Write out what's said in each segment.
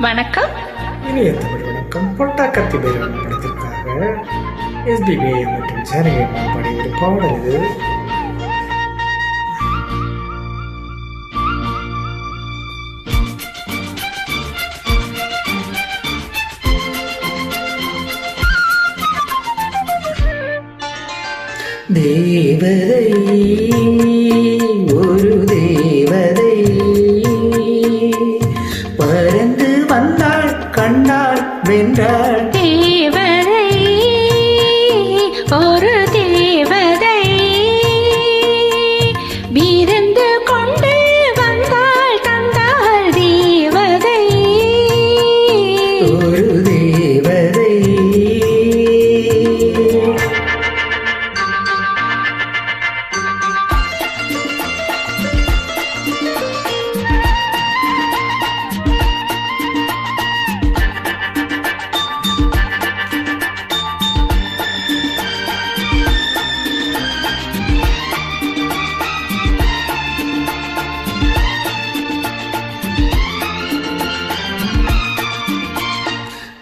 வணக்கம். இனிய தமிழ் வணக்கம். பொட்டாக்கத்தி பைரவன் படத்திற்காக எஸ்பிபி மற்றும் ஜானகி அம்மா பாடிய ஒரு பாடல் இது. தேவதை ஒரு தேவதை. கண்டாள்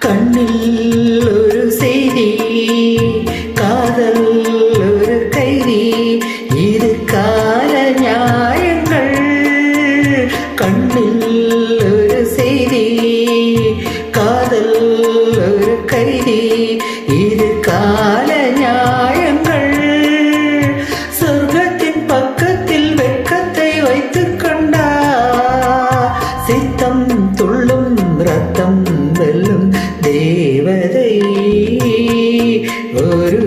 கண்ணில் ஒரு செய்தி காதல் ஒரு கைதி. இது கால நியாயங்கள். கண்ணில் ஒரு செய்தி காதல் ஒரு கைதி. ஒரு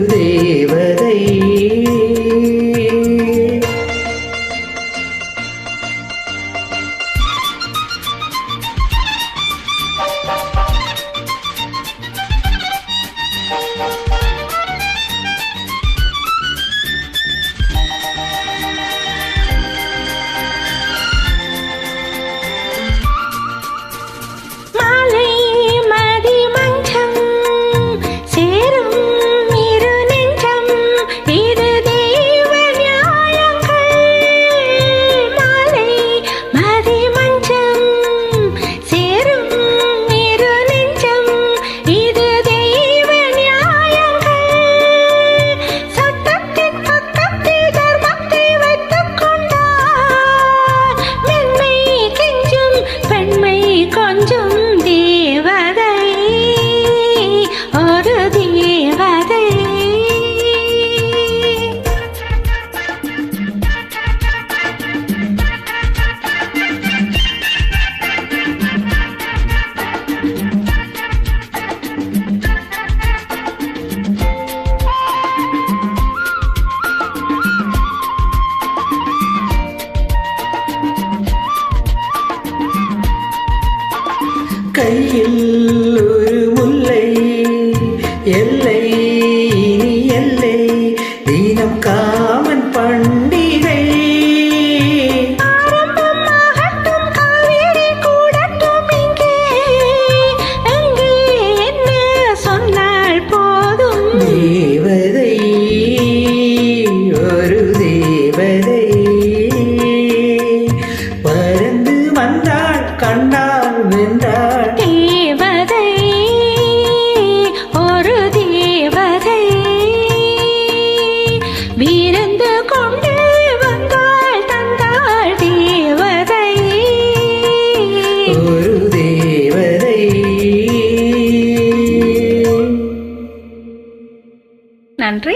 கையில் ஒரு முல்லை. எல்லை இனி எல்லை. தினம் காமன் பண்டிகை. நன்றி